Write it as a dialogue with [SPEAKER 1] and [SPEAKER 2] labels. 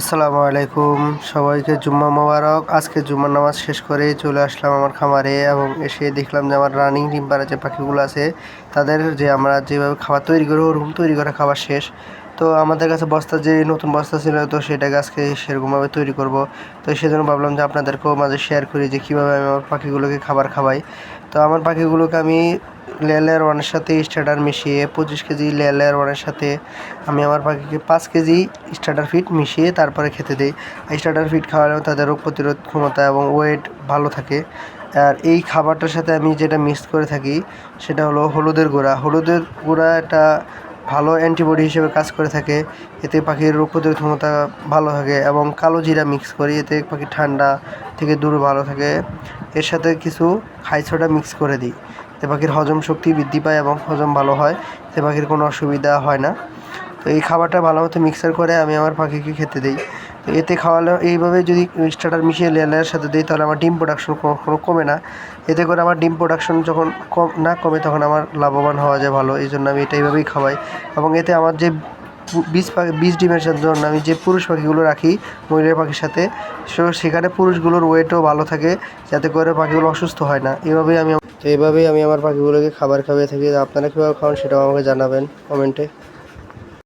[SPEAKER 1] আসসালামু আলাইকুম। সবাইকে জুম্মা মোবারক। আজকে জুম্মার নামাজ শেষ করে চলে আসলাম আমার খামারে এবং এসে দেখলাম যে আমার রানিং ডিম যে পাখিগুলো আছে, তাদের যে আমরা যেভাবে খাবার তৈরি করি রুম তৈরি করা খাবার শেষ। তো আমাদের কাছে বস্তা যে নতুন বস্তা ছিল, তো সেটাকে আজকে সেরকমভাবে তৈরি করব। তো সেজন্য ভাবলাম যে আপনাদেরকেও মাঝে শেয়ার করি যে কীভাবে আমি আমার পাখিগুলোকে খাবার খাওয়াই। তো আমার পাখিগুলোকে আমি লেয়ার ওয়ানের সাথে স্টার্টার মিশিয়ে পঁচিশ কেজি লেয়ার ওয়ানের সাথে আমি আমার পাখিকে পাঁচ কেজি স্টার্টার ফিট মিশিয়ে তারপরে খেতে দিই। স্টার্টার ফিট খাওয়ালেও তাদের রোগ প্রতিরোধ ক্ষমতা এবং ওয়েট ভালো থাকে। আর এই খাবারটার সাথে আমি যেটা মিক্স করে থাকি, সেটা হলো হলুদের গুঁড়া। হলুদের গুঁড়া একটা ভালো অ্যান্টিবডি হিসেবে কাজ করে থাকে, এতে পাখির রোগ প্রতিরোধ ক্ষমতা ভালো থাকে এবং কালো জিরা মিক্স করি, এতে পাখি ঠান্ডা থেকে দূর ভালো থাকে। এর সাথে কিছু খাই মিক্স করে দিই, এতে পাখির হজম শক্তি বৃদ্ধি পায় এবং হজম ভালো হয়, এতে পাখির কোনো অসুবিধা হয় না। তো এই খাবারটা ভালো মতো মিক্সার করে আমি আমার পাখিকে খেতে দিই। তো এতে খাওয়ালে এইভাবে যদি স্টার্টার মিশিয়ে লেয়ারের সাথে দিই, তাহলে আমার ডিম প্রোডাকশন কখনো কমে না। এতে করে আমার ডিম প্রোডাকশন যখন কম না কমে তখন আমার লাভবান হওয়া যায় ভালো, এই জন্য আমি এটা এইভাবেই খাওয়াই। এবং এতে আমার যে বীজ পাখি বীজ ডিমের জন্য আমি যে পুরুষ পাখিগুলো রাখি মহিলা পাখির সাথে, সো সেখানে পুরুষগুলোর ওয়েটও ভালো থাকে যাতে করে পাখিগুলো অসুস্থ হয় না। এভাবেই আমি তো এভাবেই আমি আমার পাখিগুলোকে খাবার খাইয়ে থাকি। আপনারা কীভাবে খাওয়ান সেটাও আমাকে জানাবেন কমেন্টে।